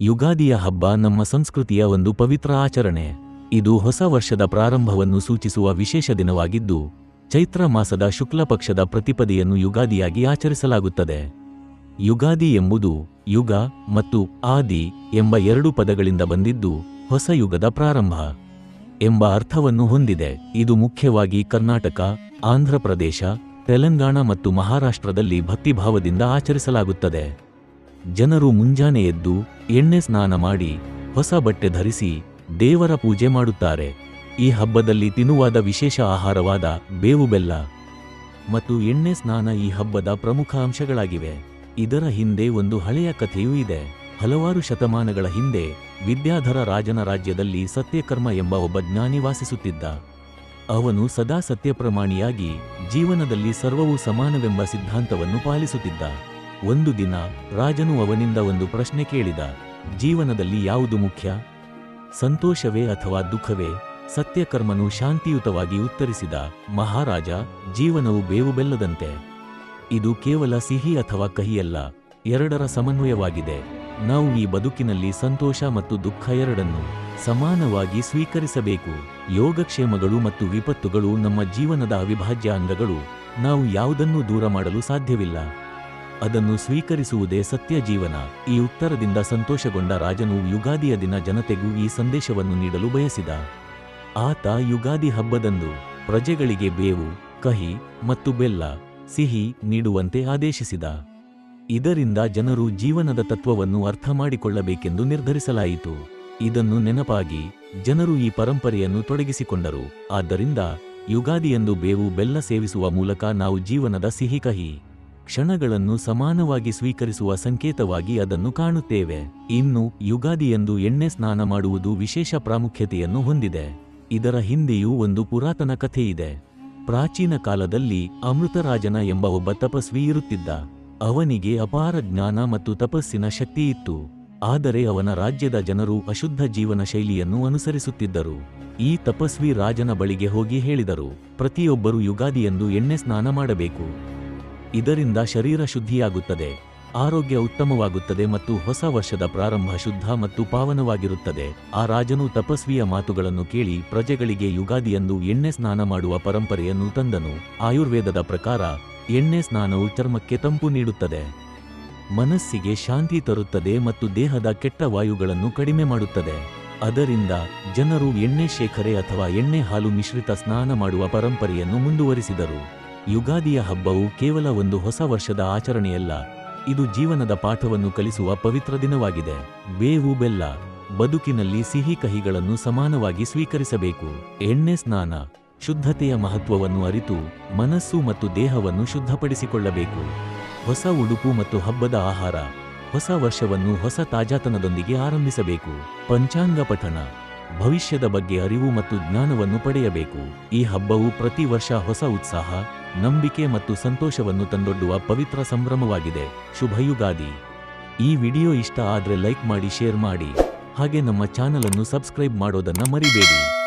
ಯುಗಾದಿಯ ಹಬ್ಬ ನಮ್ಮ ಸಂಸ್ಕೃತಿಯ ಒಂದು ಪವಿತ್ರ ಆಚರಣೆ. ಇದು ಹೊಸ ವರ್ಷದ ಪ್ರಾರಂಭವನ್ನು ಸೂಚಿಸುವ ವಿಶೇಷ ದಿನವಾಗಿದ್ದು, ಚೈತ್ರ ಮಾಸದ ಶುಕ್ಲ ಪಕ್ಷದ ಪ್ರತಿಪದೆಯನ್ನು ಯುಗಾದಿಯಾಗಿ ಆಚರಿಸಲಾಗುತ್ತದೆ. ಯುಗಾದಿ ಎಂಬುದು ಯುಗ ಮತ್ತು ಆದಿ ಎಂಬ ಎರಡು ಪದಗಳಿಂದ ಬಂದಿದ್ದು ಹೊಸ ಯುಗದ ಪ್ರಾರಂಭ ಎಂಬ ಅರ್ಥವನ್ನು ಹೊಂದಿದೆ. ಇದು ಮುಖ್ಯವಾಗಿ ಕರ್ನಾಟಕ ಆಂಧ್ರಪ್ರದೇಶ ತೆಲಂಗಾಣ ಮತ್ತು ಮಹಾರಾಷ್ಟ್ರದಲ್ಲಿ ಭಕ್ತಿಭಾವದಿಂದ ಆಚರಿಸಲಾಗುತ್ತದೆ. ಜನರು ಮುಂಜಾನೆ ಎದ್ದು ಎಣ್ಣೆ ಸ್ನಾನ ಮಾಡಿ ಹೊಸ ಬಟ್ಟೆ ಧರಿಸಿ ದೇವರ ಪೂಜೆ ಮಾಡುತ್ತಾರೆ. ಈ ಹಬ್ಬದಲ್ಲಿ ತಿನ್ನುವಾದ ವಿಶೇಷ ಆಹಾರವಾದ ಬೇವು ಬೆಲ್ಲ ಮತ್ತು ಎಣ್ಣೆ ಸ್ನಾನ ಈ ಹಬ್ಬದ ಪ್ರಮುಖ ಅಂಶಗಳಾಗಿವೆ. ಇದರ ಹಿಂದೆ ಒಂದು ಹಳೆಯ ಕಥೆಯೂ ಇದೆ. ಹಲವಾರು ಶತಮಾನಗಳ ಹಿಂದೆ ವಿದ್ಯಾಧರ ರಾಜನ ರಾಜ್ಯದಲ್ಲಿ ಸತ್ಯಕರ್ಮ ಎಂಬ ಒಬ್ಬ ಜ್ಞಾನಿ ವಾಸಿಸುತ್ತಿದ್ದ. ಅವನು ಸದಾ ಸತ್ಯಪ್ರಮಾಣಿಯಾಗಿ ಜೀವನದಲ್ಲಿ ಸರ್ವವೂ ಸಮಾನವೆಂಬ ಸಿದ್ಧಾಂತವನ್ನು ಪಾಲಿಸುತ್ತಿದ್ದ. ಒಂದು ದಿನ ರಾಜನು ಅವನಿಂದ ಒಂದು ಪ್ರಶ್ನೆ ಕೇಳಿದ, ಜೀವನದಲ್ಲಿ ಯಾವುದು ಮುಖ್ಯ? ಸಂತೋಷವೇ ಅಥವಾ ದುಃಖವೇ? ಸತ್ಯಕರ್ಮನು ಶಾಂತಿಯುತವಾಗಿ ಉತ್ತರಿಸಿದ, ಮಹಾರಾಜ, ಜೀವನವು ಬೇವು ಬೆಲ್ಲದಂತೆ ಇದು ಕೇವಲ ಸಿಹಿ ಅಥವಾ ಕಹಿಯಲ್ಲ, ಎರಡರ ಸಮನ್ವಯವಾಗಿದೆ. ನಾವು ಈ ಬದುಕಿನಲ್ಲಿ ಸಂತೋಷ ಮತ್ತು ದುಃಖ ಎರಡನ್ನು ಸಮಾನವಾಗಿ ಸ್ವೀಕರಿಸಬೇಕು. ಯೋಗಕ್ಷೇಮಗಳು ಮತ್ತು ವಿಪತ್ತುಗಳು ನಮ್ಮ ಜೀವನದ ಅವಿಭಾಜ್ಯ ಅಂಗಗಳು. ನಾವು ಯಾವುದನ್ನೂ ದೂರ ಮಾಡಲು ಸಾಧ್ಯವಿಲ್ಲ. ಅದನ್ನು ಸ್ವೀಕರಿಸುವುದೇ ಸತ್ಯ ಜೀವನ ಈ ಉತ್ತರದಿಂದ ಸಂತೋಷಗೊಂಡ ರಾಜನು ಯುಗಾದಿಯ ದಿನ ಜನತೆಗೂ ಈ ಸಂದೇಶವನ್ನು ನೀಡಲು ಬಯಸಿದ. ಆತ ಯುಗಾದಿ ಹಬ್ಬದಂದು ಪ್ರಜೆಗಳಿಗೆ ಬೇವು, ಕಹಿ ಮತ್ತು ಬೆಲ್ಲ, ಸಿಹಿ ನೀಡುವಂತೆ ಆದೇಶಿಸಿದ. ಇದರಿಂದ ಜನರು ಜೀವನದ ತತ್ವವನ್ನು ಅರ್ಥ ಮಾಡಿಕೊಳ್ಳಬೇಕೆಂದು ನಿರ್ಧರಿಸಲಾಯಿತು. ಇದನ್ನು ನೆನಪಾಗಿ ಜನರು ಈ ಪರಂಪರೆಯನ್ನು ತೊಡಗಿಸಿಕೊಂಡರು. ಆದ್ದರಿಂದ ಯುಗಾದಿಯಂದು ಬೇವು, ಬೆಲ್ಲ ಸೇವಿಸುವ ಮೂಲಕ ನಾವು ಜೀವನದ ಸಿಹಿ, ಕಹಿ ಕ್ಷಣಗಳನ್ನು ಸಮಾನವಾಗಿ ಸ್ವೀಕರಿಸುವ ಸಂಕೇತವಾಗಿ ಅದನ್ನು ಕಾಣುತ್ತೇವೆ. ಇನ್ನು ಯುಗಾದಿಯಂದು ಎಣ್ಣೆ ಸ್ನಾನ ಮಾಡುವುದು ವಿಶೇಷ ಪ್ರಾಮುಖ್ಯತೆಯನ್ನು ಹೊಂದಿದೆ. ಇದರ ಹಿಂದೆಯೂ ಒಂದು ಪುರಾತನ ಕಥೆಯಿದೆ. ಪ್ರಾಚೀನ ಕಾಲದಲ್ಲಿ ಅಮೃತರಾಜನ ಎಂಬ ಒಬ್ಬ ತಪಸ್ವಿ ಇರುತ್ತಿದ್ದ. ಅವನಿಗೆ ಅಪಾರ ಜ್ಞಾನ ಮತ್ತು ತಪಸ್ಸಿನ ಶಕ್ತಿ ಇತ್ತು. ಆದರೆ ಅವನ ರಾಜ್ಯದ ಜನರು ಅಶುದ್ಧ ಜೀವನ ಶೈಲಿಯನ್ನು ಅನುಸರಿಸುತ್ತಿದ್ದರು. ಈ ತಪಸ್ವಿ ರಾಜನ ಬಳಿಗೆ ಹೋಗಿ ಹೇಳಿದರು, ಪ್ರತಿಯೊಬ್ಬರು ಯುಗಾದಿಯಂದು ಎಣ್ಣೆ ಸ್ನಾನ ಮಾಡಬೇಕು. ಇದರಿಂದ ಶರೀರ ಶುದ್ಧಿಯಾಗುತ್ತದೆ, ಆರೋಗ್ಯ ಉತ್ತಮವಾಗುತ್ತದೆ ಮತ್ತು ಹೊಸ ವರ್ಷದ ಪ್ರಾರಂಭ ಶುದ್ಧ ಮತ್ತು ಪಾವನವಾಗಿರುತ್ತದೆ. ಆ ರಾಜನು ತಪಸ್ವಿಯ ಮಾತುಗಳನ್ನು ಕೇಳಿ ಪ್ರಜೆಗಳಿಗೆ ಯುಗಾದಿಯಂದು ಎಣ್ಣೆ ಸ್ನಾನ ಮಾಡುವ ಪರಂಪರೆಯನ್ನು ತಂದನು. ಆಯುರ್ವೇದದ ಪ್ರಕಾರ, ಎಣ್ಣೆ ಸ್ನಾನವು ಚರ್ಮಕ್ಕೆ ತಂಪು ನೀಡುತ್ತದೆ. ಮನಸ್ಸಿಗೆ ಶಾಂತಿ ತರುತ್ತದೆ ಮತ್ತು ದೇಹದ ಕೆಟ್ಟ ವಾಯುಗಳನ್ನು ಕಡಿಮೆ ಮಾಡುತ್ತದೆ. ಅದರಿಂದ ಜನರು ಎಣ್ಣೆ ಶೇಖರೆ ಅಥವಾ ಎಣ್ಣೆ ಹಾಲು ಮಿಶ್ರಿತ ಸ್ನಾನ ಮಾಡುವ ಪರಂಪರೆಯನ್ನು ಮುಂದುವರಿಸಿದರು. ಯುಗಾದಿಯ ಹಬ್ಬವು ಕೇವಲ ಒಂದು ಹೊಸ ವರ್ಷದ ಆಚರಣೆಯಲ್ಲ, ಇದು ಜೀವನದ ಪಾಠವನ್ನು ಕಲಿಸುವ ಪವಿತ್ರ ದಿನವಾಗಿದೆ. ಬೇವು ಬೆಲ್ಲ, ಬದುಕಿನಲ್ಲಿ ಸಿಹಿ ಕಹಿಗಳನ್ನು ಸಮಾನವಾಗಿ ಸ್ವೀಕರಿಸಬೇಕು. ಎಣ್ಣೆ ಸ್ನಾನ, ಶುದ್ಧತೆಯ ಮಹತ್ವವನ್ನು ಅರಿತು, ಮನಸ್ಸು ಮತ್ತು ದೇಹವನ್ನು ಶುದ್ಧಪಡಿಸಿಕೊಳ್ಳಬೇಕು. ಹೊಸ ಉಡುಪು ಮತ್ತು ಹಬ್ಬದ ಆಹಾರ, ಹೊಸ ವರ್ಷವನ್ನು ಹೊಸ ತಾಜಾತನದೊಂದಿಗೆ ಆರಂಭಿಸಬೇಕು. ಪಂಚಾಂಗ ಪಠಣ, ಭವಿಷ್ಯದ ಬಗ್ಗೆ ಅರಿವು ಮತ್ತು ಜ್ಞಾನವನ್ನು ಪಡೆಯಬೇಕು. ಈ ಹಬ್ಬವು ಪ್ರತಿ ವರ್ಷ ಹೊಸ ಉತ್ಸಾಹ ನಂಬಿಕೆ ಮತ್ತು ಸಂತೋಷವನ್ನು ತಂದೊಡ್ಡುವ ಪವಿತ್ರ ಸಂಭ್ರಮವಾಗಿದೆ. ಶುಭಯುಗಾದಿ. ಈ ವಿಡಿಯೋ ಇಷ್ಟ ಆದ್ರೆ ಲೈಕ್ ಮಾಡಿ, ಶೇರ್ ಮಾಡಿ. ಹಾಗೆ ನಮ್ಮ ಚಾನಲನ್ನು ಸಬ್ಸ್ಕ್ರೈಬ್ ಮಾಡೋದನ್ನ ಮರಿಬೇಡಿ.